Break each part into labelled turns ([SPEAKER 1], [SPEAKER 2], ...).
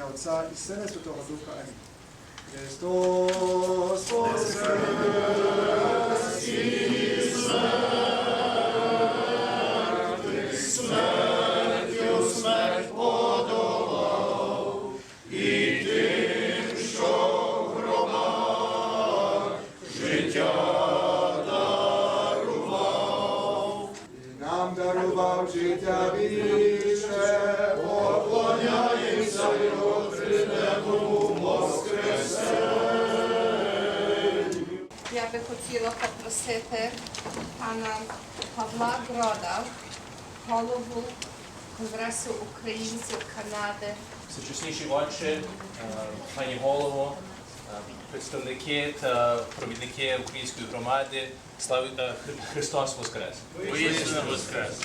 [SPEAKER 1] ім'я Отця і Сина Святого Духа. Амінь. Христос воскрес!
[SPEAKER 2] Би хотіла попросити пана Павла Грода, голову Конгресу українців Канади,
[SPEAKER 3] Всечесніші отче, е, пані голово, е, представники та провідники української громади, слави е, Христос Воскрес!
[SPEAKER 4] Воскрес!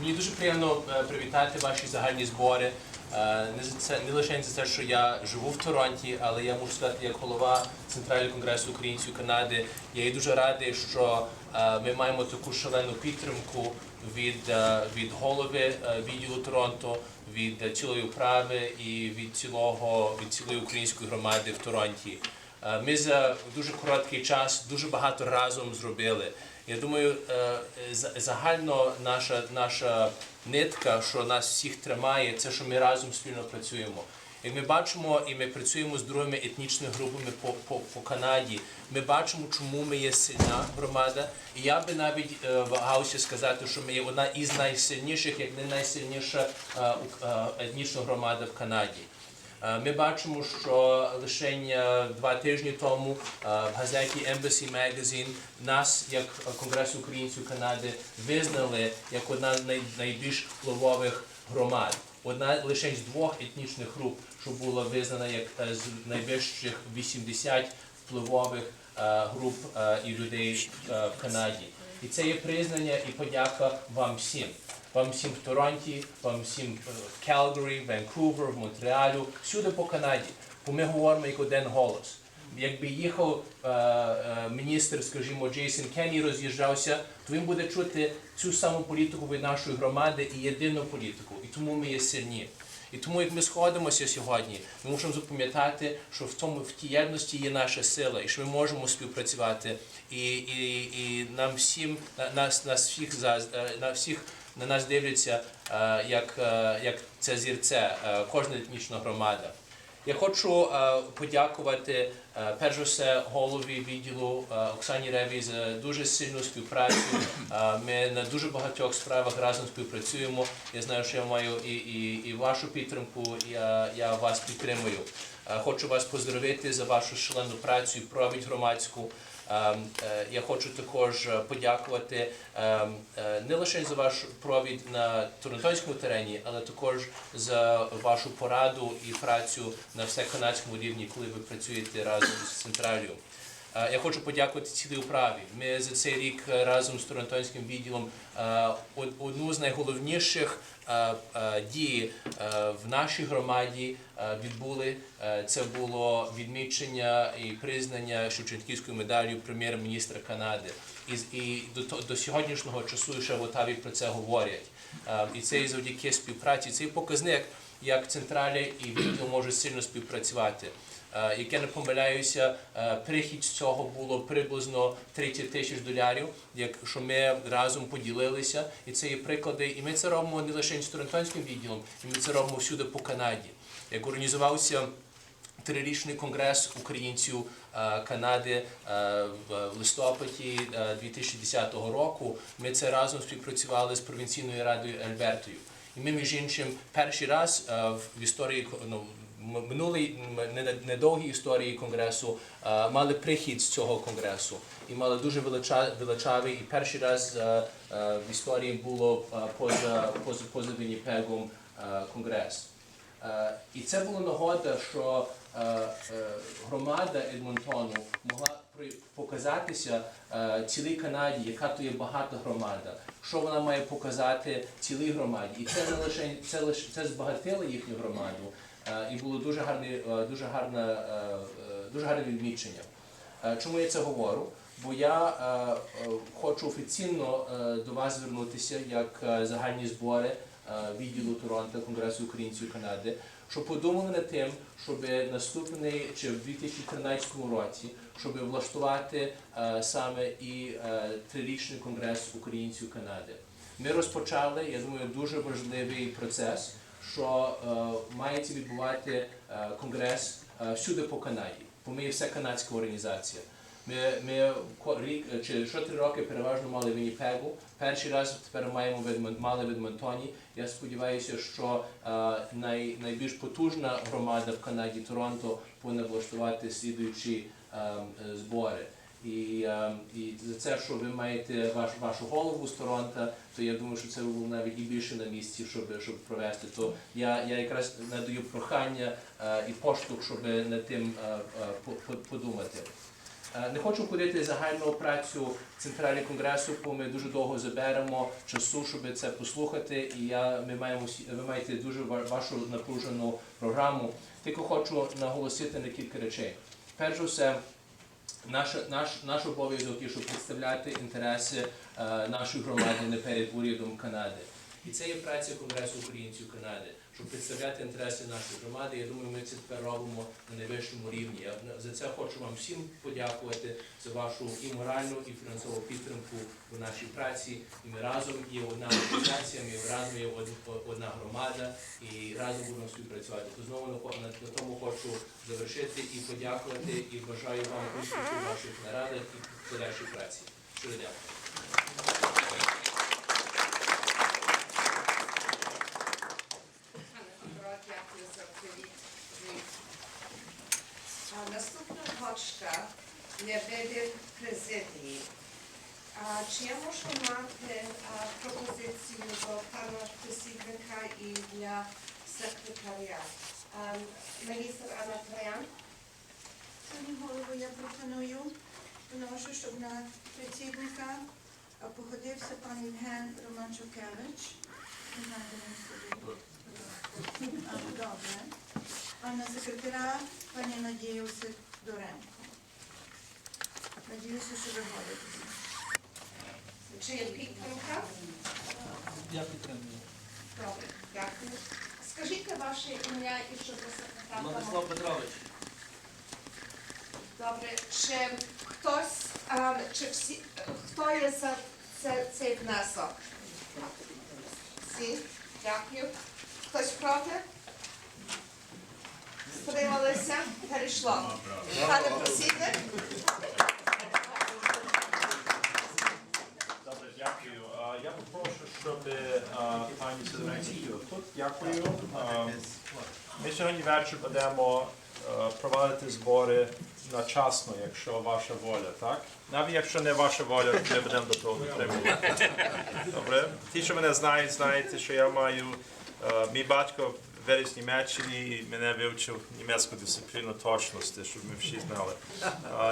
[SPEAKER 3] Мені дуже приємно привітати ваші загальні збори. Е, Не за це не лише за те, що я живу в Торонті, але я можу сказати, як голова Центрального конгресу українців Канади. Я є дуже радий, що е, ми маємо таку шалену підтримку від, е, від голови відділу Торонто, від цілої управи і від цілого від цілої української громади в Торонті. Ми за дуже короткий час дуже багато разом зробили. Я думаю, за- загально наша, наша нитка, що нас всіх тримає, це що ми разом спільно працюємо. Як ми бачимо, і ми працюємо з другими етнічними групами по, по, по Канаді, ми бачимо, чому ми є сильна громада. І я би навіть е, вагався сказати, що ми є одна із найсильніших, як не найсильніша е, е, етнічна громада в Канаді. Е, Ми бачимо, що лише е, два тижні тому е, в газеті Embassy Magazine нас, як Конгрес українців Канади, визнали як одна з найбільш впливових громад. Одна лише з двох етнічних груп, що була визнана як з найвищих 80 впливових груп і людей в Канаді. І це є признання і подяка вам всім. Вам всім в Торонті, вам всім е, в Калгарі, Ванкувер, в Монреалю, всюди по Канаді. Бо ми говоримо як один голос. Якби їхав е, е, міністр, скажімо, Джейсон Кенні роз'їжджався, то він буде чути цю саму політику від нашої громади і єдину політику. І тому ми є сильні. І тому, як ми сходимося сьогодні, ми мусимо запам'ятати, що в тому в тій єдності є наша сила, і що ми можемо співпрацювати. І, і, і нам всім на- нас, нас всіх за е, на всіх на нас дивляться е, як, е, як це зірце, е, кожна етнічна громада. Я хочу подякувати перш за все голові відділу Оксані Реві за дуже сильну співпрацю. Ми на дуже багатьох справах разом співпрацюємо. Я знаю, що я маю і, і, і вашу підтримку. Я, я вас підтримую. Хочу вас поздоровити за вашу шалену працю провідь громадську. Е, е, Я хочу також е, подякувати е, е, не лише за ваш провід на торонтонському терені, але також за вашу пораду і працю на всеканадському рівні, коли ви працюєте разом з централію. Е, Я хочу подякувати цілій управі. Ми за цей рік е, разом з Торонтонським відділом е, одну з найголовніших дій в нашій громаді відбули. Це було відмічення і признання Шевченківською медаллю прем'єр-міністра Канади. І, до, сьогоднішнього часу ще в Отаві про це говорять. І це і завдяки співпраці. Цей показник, як централі і відділ можуть сильно співпрацювати. Е, Як я не помиляюся, е, прихід з цього було приблизно 30 тисяч доларів, якщо ми разом поділилися, і це є приклади. І ми це робимо не лише Торонтонським відділом, і ми це робимо всюди по Канаді. Як організувався трирічний конгрес українців е, Канади в листопаді е, 2010 року. Ми це разом співпрацювали з провінційною радою Альбертою. І ми, між іншим, перший раз в історії ну, минулій м- не- недовгій історії конгресу е, мали прихід з цього конгресу і мали дуже велича- величавий. І перший раз е, е, в історії було поза поза поза Вінніпегом конгрес. І це була нагода, що громада Едмонтону могла показатися цілій Канаді, яка то є багата громада, що вона має показати цілій громаді. І це не лише це лише це збагатило їхню громаду. Е, І було дуже гарне, дуже гарне, е, дуже гарне відмічення. Е, Чому я це говорю? Бо я хочу офіційно до вас звернутися як загальні збори відділу Торонто Конгресу українців Канади, що подумали над тим, щоб наступний чи в 2013 році, щоб влаштувати саме і трирічний конгрес українців Канади. Ми розпочали, я думаю, дуже важливий процес, що е, мається відбувати е, конгрес е, всюди по Канаді, бо ми є вся канадська організація. Ми, ми рік чи що три роки переважно мали Вінніпегу. Перший раз тепер маємо мали від Монтоні. Я сподіваюся, що най, найбільш потужна громада в Канаді Торонто повинна влаштувати слідуючі е, е, збори. І, е, і за це, що ви маєте ваш, вашу голову з Торонто, то я думаю, що це було навіть і більше на місці, щоб, щоб провести. То я, я якраз надаю прохання е, і поштовх, щоб над тим е, по- по- подумати. Не хочу ходити загальну працю централі конгресу, бо ми дуже довго заберемо часу, щоб це послухати. І я ми маємо ви маєте дуже ва- вашу напружену програму. Тільки хочу наголосити на кілька речей. Перш за все, наш, наш, наш обов'язок є, щоб представляти інтереси е, нашої не перед урядом Канади. І це є праця Конгресу українців Канади, щоб представляти інтереси нашої громади. Я думаю, ми це тепер робимо на найвищому рівні. Я за це хочу вам всім подякувати за вашу і моральну, і фінансову підтримку в нашій праці. І ми разом є одна організація, ми разом є одна громада, і разом будемо співпрацювати. То знову на, тому хочу завершити і подякувати, і бажаю вам успіху ваших нарадах і подальшій праці. Щиро дякую.
[SPEAKER 2] Пане Петро, дякую за відповідь. А, Наступна точка є вибір президії. А, Чи я мати пропозицію до пана посібника і для секретаря? А, Міністр Анна Троян?
[SPEAKER 4] Пані голово, я пропоную, вношу, щоб на працівника погодився пан Євген. Не сидить. А, Добре. А на секретаря пані Надію Сидоренко. Надіюся, що ви годитеся.
[SPEAKER 2] Чи є підтримка?
[SPEAKER 5] Я підтримую.
[SPEAKER 2] Добре, дякую. Скажіть ваше ім'я і що ви секретар.
[SPEAKER 5] Владислав Петрович.
[SPEAKER 2] Добре, чи хтось, а, чи всі, хто є за це, цей внесок? Всі, дякую. Хтось проти? Стрималися? Перейшло. Пане посідник?
[SPEAKER 6] Добре, дякую. А, Я попрошу, щоб пані Сидоренко тут. Дякую. Ми сьогодні ввечері будемо проводити збори начасно, якщо ваша воля, так? Навіть якщо не ваша воля, ми будемо до того дотримувати. Добре? Ті, що мене знають, знаєте, що я маю. Мій батько виріс в Німеччині і мене вивчив німецьку дисципліну точності, щоб ми всі знали.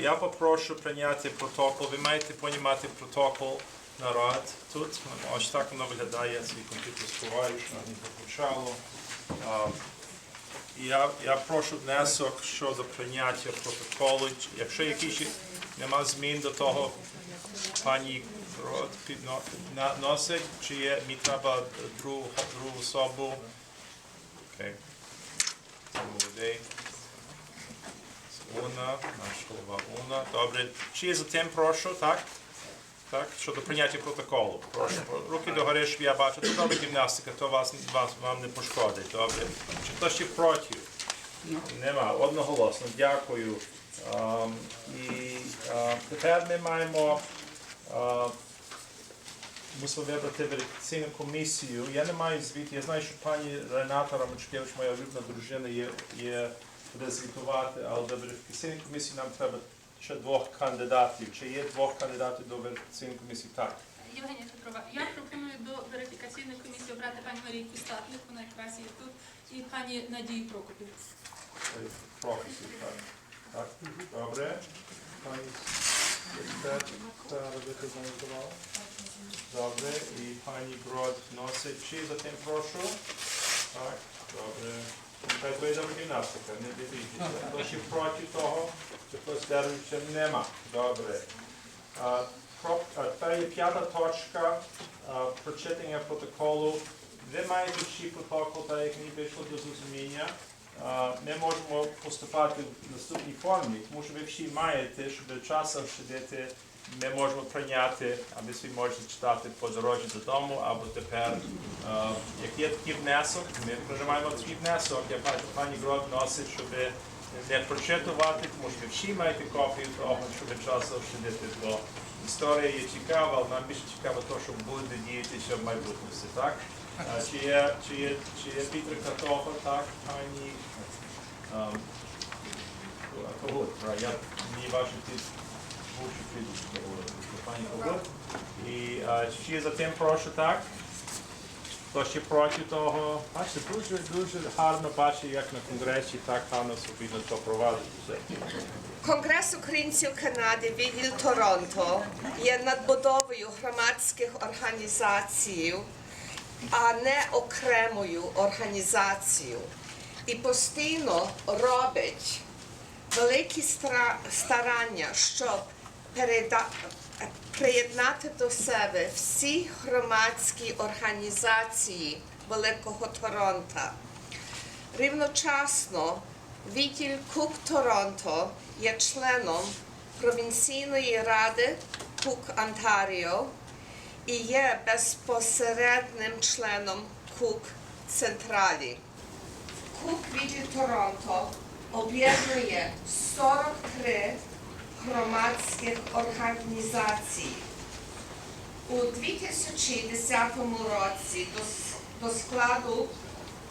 [SPEAKER 6] Я попрошу прийняти протокол. Ви маєте понімати протокол народ тут. Ось так воно виглядає, свій комп'ютер сховаю, що не почало. Я, я прошу внесок щодо прийняття протоколу. Якщо якісь нема змін до того, пані Рот підно- на- носить, чи є, мені треба другу, другу особу. Окей. Молодий. Уна, наш голова Уна. Добре. Чи є за тим прошу, так? Так, щодо прийняття протоколу. Прошу. Руки догори, щоб я бачу. Це добра гімнастика, то вас, вас вам не пошкодить. Добре. Чи хтось ще проти? Нема. Одноголосно. Дякую. Ем, і е, тепер ми маємо е, мусимо вибрати верифікаційну комісію. Я не маю звіт. Я знаю, що пані Рената Ромачкевич, моя улюблена дружина, є, є буде звітувати, але до верифікаційної комісії нам треба ще двох кандидатів. Чи є двох кандидатів до верифікаційної комісії? Так.
[SPEAKER 7] Євгенія Петрова, я пропоную до верифікаційної комісії обрати пані Марійку Статник, вона якраз є тут, і пані Надію Прокопів.
[SPEAKER 6] Професі, так. Так, добре. Пані секретар. Добре, і пані Брод носить. Чи за тим прошу? Так, добре. Хай буде гімнастика, не дивіться. Хто ще проти того, чи хтось держиться, нема. Добре. А, є п'ята точка прочитання протоколу ви маєте всі протокол, так як мені прийшло до зрозуміння. Ми можемо поступати в наступній формі, тому що ви всі маєте, щоб часом сидіти, ми можемо прийняти, аби ви можете читати по дорозі додому, або тепер, а, як є такий внесок, ми приймаємо свій внесок, я бачу, пані Грод носить, щоб не прочитувати, тому що ви всі маєте копію того, щоб часом сидіти, бо історія є цікава, але нам більше цікаво те, що буде діятися в майбутності, так? А, Чи є, чи є, чи є підтримка того, так, пані? Ем, я мені ваші під І а, чи за тим прошу, так? Хто ще проти того? Бачите, дуже, дуже гарно бачите, як на конгресі так гарно собі то провадити все.
[SPEAKER 2] Конгрес українців Канади відділ Торонто є надбудовою громадських організацій, а не окремою організацією. І постійно робить великі старання, щоб переда- приєднати до себе всі громадські організації Великого Торонто. Рівночасно відділ Кук Торонто є членом провінційної ради Кук Онтаріо і є безпосереднім членом Кук Централі. Кук відділ Торонто об'єднує 43 громадських організацій. У 2010 році до, складу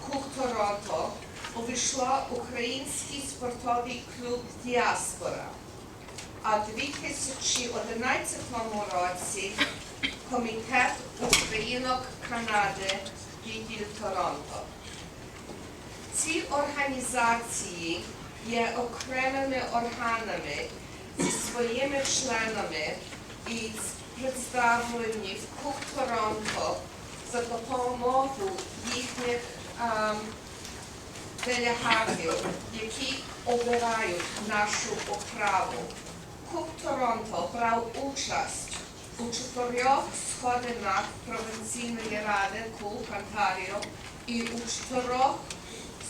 [SPEAKER 2] Кук Торонто увійшло український спортовий клуб Діаспора. А в 2011 році Комітет Українок Канади відділ Торонто. Ці організації є окремими органами зі своїми членами і представлені в Кук Торонто за допомогою їхніх ем, делегатів, які обирають нашу оправу. Кук Торонто брав участь у чотирьох сходинах провінційної ради Кук Онтаріо і у чотирьох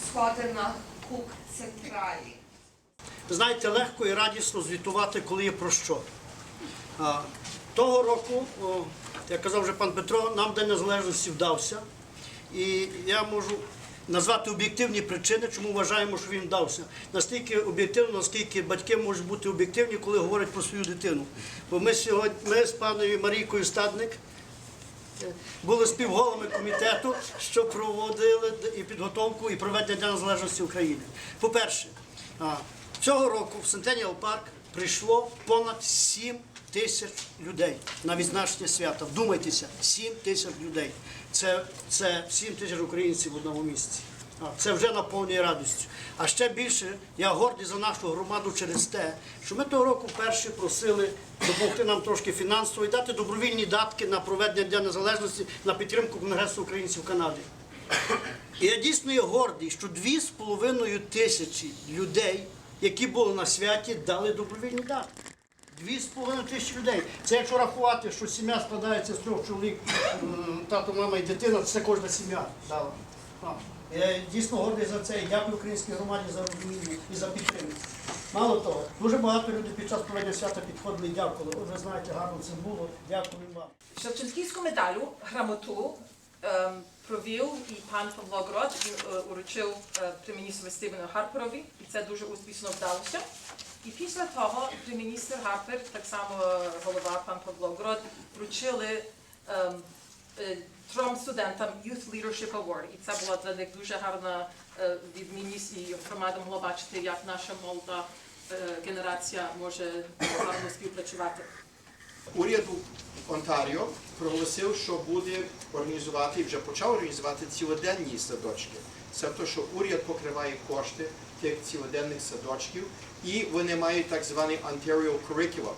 [SPEAKER 2] сходинах Кук Централі.
[SPEAKER 8] Знаєте, легко і радісно звітувати, коли є про що. Того року, як казав вже пан Петро, нам День Незалежності вдався. І я можу назвати об'єктивні причини, чому вважаємо, що він вдався. Настільки об'єктивно, наскільки батьки можуть бути об'єктивні, коли говорять про свою дитину. Бо ми сьогодні ми з паною Марійкою Стадник е, були співголовами комітету, що проводили і підготовку і проведення Дня Незалежності України. По-перше, цього року в Сентеніал Парк прийшло понад 7 тисяч людей на відзначення свята. Вдумайтеся, 7 тисяч людей. Це, це 7 тисяч українців в одному місці. Це вже наповнює радістю. А ще більше я гордий за нашу громаду через те, що ми того року вперше просили допомогти нам трошки фінансово і дати добровільні датки на проведення Дня Незалежності на підтримку Конгресу українців Канади. І я дійсно є гордий, що дві з половиною тисячі людей, які були на святі, дали добровільні датки. Дві з половиною тисячі людей. Це якщо рахувати, що сім'я складається з трьох чоловік, тато, мама і дитина, це кожна сім'я дала. Я дійсно гордий за це і дякую українській громаді за розуміння і за підтримку. Мало того, дуже багато людей під час проведення свята підходили і дякували. От ви знаєте, гарно це було. Дякую вам.
[SPEAKER 9] Шевченківську медалю, грамоту ем, провів і пан Павло Грот, е, уручив е, прем'єр-міністру Стівену Харперові, і це дуже успішно вдалося. І після того прем'єр-міністр Харпер, так само е, голова пан Павло Грот, вручили ем, трьом студентам Youth Leadership Award. І це була для них дуже гарна відмінність, і громада могла бачити, як наша молода генерація може гарно співпрацювати.
[SPEAKER 1] Уряд Онтаріо проголосив, що буде організувати і вже почав організувати цілоденні садочки. Тобто, що уряд покриває кошти тих цілоденних садочків, і вони мають так званий Ontario Curriculum.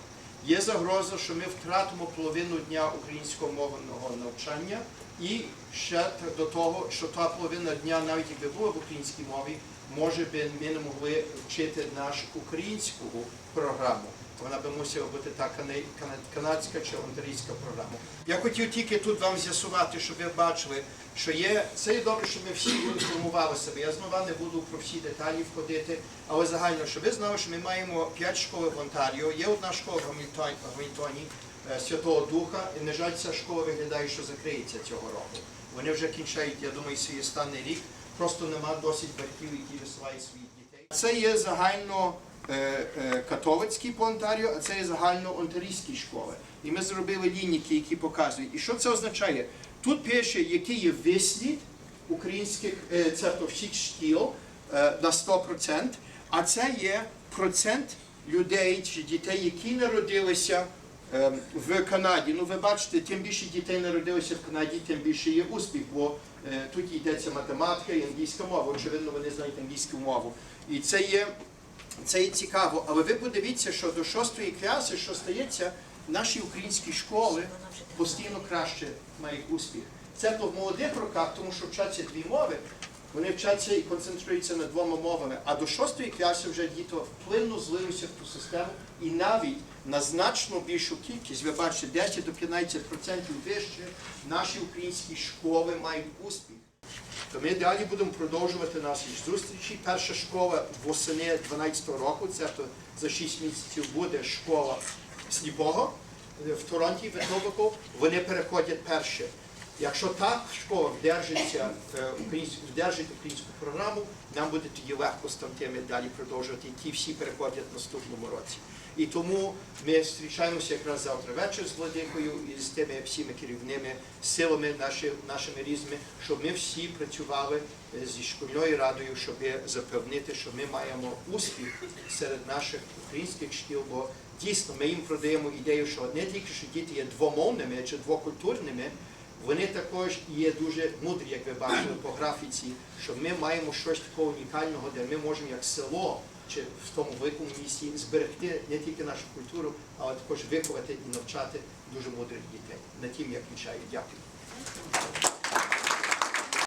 [SPEAKER 1] Є загроза, що ми втратимо половину дня українського мовного навчання, і ще до того, що та половина дня, навіть якби була в українській мові, може би ми не могли вчити нашу українську програму. Вона би мусила бути та кана- кана- канадська чи онтарійська програма. Я хотів тільки тут вам з'ясувати, щоб ви бачили, що є це є добре, щоб ми всі інформували себе. Я знову не буду про всі деталі входити, але загально, щоб ви знали, що ми маємо п'ять школи в Онтаріо. Є одна школа в Гамільтоні е, Святого Духа, і на жаль, ця школа виглядає, що закриється цього року. Вони вже кінчають, я думаю, свій останній рік. Просто нема досить батьків, які висилають своїх дітей. Це є загально е, е, католицькі по Онтаріо, а це є загально онтарійські школи. І ми зробили лінійки, які показують. І що це означає? Тут пише, який є вислід українських е, цебто всіх шкіл на 100%, а це є процент людей чи дітей, які народилися е, в Канаді. Ну, ви бачите, тим більше дітей народилося в Канаді, тим більше є успіх, бо тут йдеться математика і англійська мова. Очевидно, вони знають англійську мову. І це є, це є цікаво. Але ви подивіться, що до шостої класи, що стається, наші українські школи постійно краще мають успіх. Це то в молодих роках, тому що вчаться дві мови, вони вчаться і концентруються над двома мовами. А до шостої класи вже діти вплинно злилися в ту систему і навіть на значно більшу кількість, ви бачите, 10 до 15% вище наші українські школи мають успіх. То ми далі будемо продовжувати наші зустрічі. Перша школа восени 12 року, це то за 6 місяців буде школа сліпого в Торонті, в Етнобоку. Вони переходять перше. Якщо та школа вдержиться, е, вдержить українську програму, нам буде тоді легко з тими далі продовжувати. Ті всі переходять в наступному році. І тому ми зустрічаємося якраз завтра вечір з Владикою і з тими всіми керівними силами наші, нашими різними, щоб ми всі працювали е, зі шкільною радою, щоб запевнити, що ми маємо успіх серед наших українських шкіл, бо дійсно ми їм продаємо ідею, що не тільки що діти є двомовними чи двокультурними, вони також є дуже мудрі, як ви бачили по графіці, що ми маємо щось такого унікального, де ми можемо як село чи в тому великому місті зберегти не тільки нашу культуру, але також виховати і навчати дуже мудрих дітей. На тім я кінчаю. Дякую.